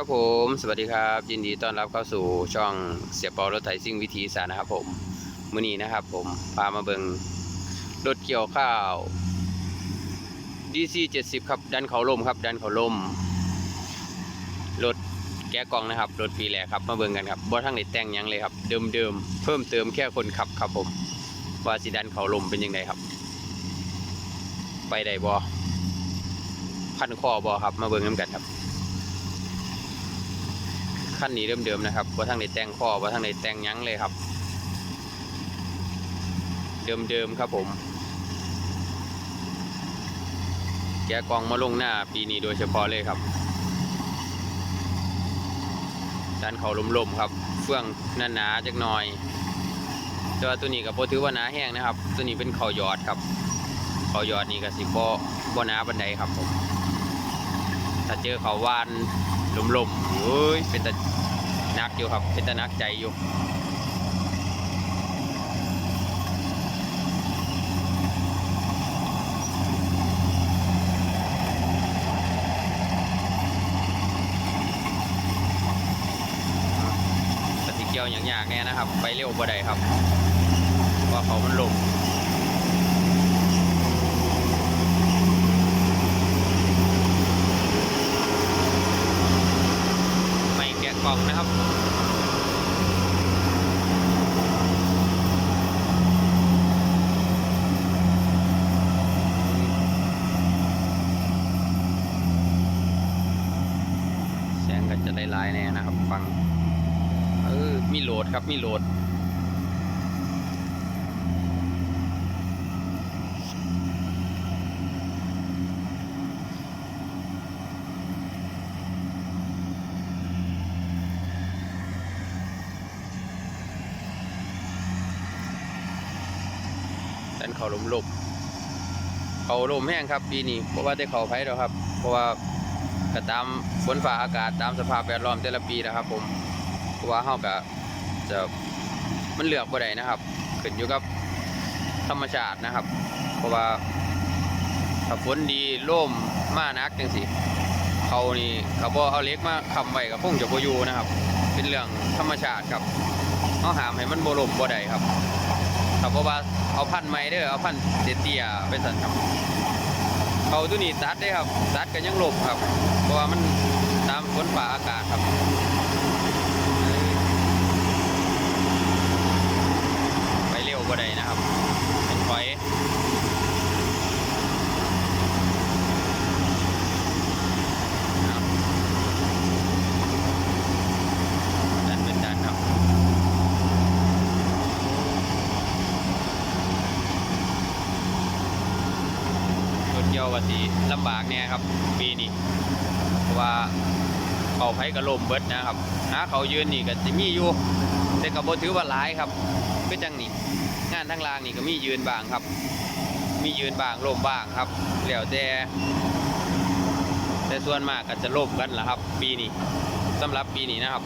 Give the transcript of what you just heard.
ครับผมสวัสดีครับ ยินดีต้อนรับเข้าสู่ช่องเสียเปารถไถซิ่งวิธีสารนะครับผมมื้อนี้นะครับ ผมพามาเบิงรถเกี่ยวข้าว DC 70 ครับดันเขาลมครับ ดันเขาลมรถแกะกล่องนะครับรถปีแรกครับมาเบิงกันครับบ่ทั้งได้แต่งยังเลยครับเดิมๆเพิ่มเติมแค่คนขับครับผมว่าสิดันเขาลมเป็นยังไงครับ ไปได้บ่พันคอบ่ครับ มาเบิงน้ำกันครับ ขั้นนี้เดิมๆนะครับว่าทางในแต่งข้อว่าทางในแต่งยั้งเลยครับ เดิมๆครับผม แกะกองมาลงหน้าปีนี้โดยเฉพาะเลยครับดันเขาลมๆครับ เฟื่องหนาๆจักหน่อยแต่ว่าตัวนี้กับโบถือว่าหนาแห้งนะครับ ตัวนี้เป็นเขายอดครับเขายอดนี่กับสิบ่บ่หนาบันไดครับผมถ้าเจอเขาวาน ลมๆเฮ้ย เป็นตะนักอยู่ครับ เป็นตะนักใจอยู่ปฏิเกียวอย่างยากแน่นะครับ ไปเร็วบ่ได้ครับเพราะว่าเขามันลมแกะกล่อง นะครับแสงก็จะไล่ๆแน่นะครับ ฟัง เออ มีโหลดครับ มีโหลด นเขาลมลมเขาลมแห้งครับปีนี้เพราะว่าได้เขาไผ่แล้วครับ เพราะว่าก็ตามฝนฟ้าอากาศตามสภาพแวดล้อมแต่ละปีนะครับ ผมเพราะว่าเฮาก็จะมันเลือกบ่ได้นะครับขึ้นอยู่กับธรรมชาตินะครับ เพราะว่าถ้าฝนดีร่มมานักจังสิเขานี่เขาบ่เอาเล็กมาคำไว้ก็คงจะบ่อยู่นะครับ เป็นเรื่องธรรมชาติครับเฮาหามให้มันบ่ล่มบ่ได้ครับ ครับเพราะว่าเอาพันธุ์ใหม่เด้อเอาพันธุ์เตี้ยๆไปสั่นครับเขาตัวนี้ตัดได้ครับตัดกันยังหลบครับ เพราะว่ามันตามฝนฝ่าอากาศครับเอ้ยไปเร็วก็ได้นะครับเป็นถอยเอาดันเป็นดันครับ รถเกี่ยวก็สิลำบากแน่ครับ ปีนี้ว่าเขาไผกระลมเบิดนะครับหาเขายืนนี่ก็สิมีอยู่ แต่ก็บ่ถือว่าหลายครับคือจังนี่งานทางล่างนี่ก็มียืนบางครับ มียืนบางลมบางครับแล้วแต่แต่ส่วนมากก็จะลมกันละครับ ปีนี้สำหรับปีนี้นะครับ